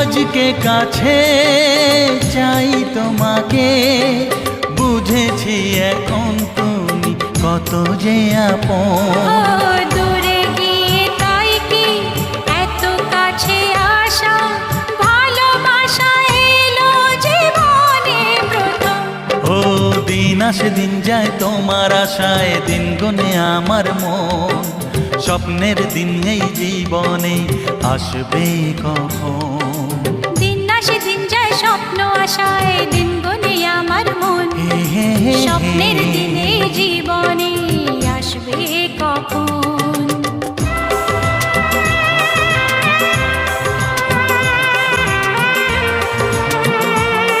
আজকে কাছে চাই তোমাকে। বুঝেছি এখন তুমি কত যে আপন। আসে দিন যায়, তোমার আশায় দিন গুনে আমার মন। স্বপ্নের দিন এই জীবনে আসবে কখন?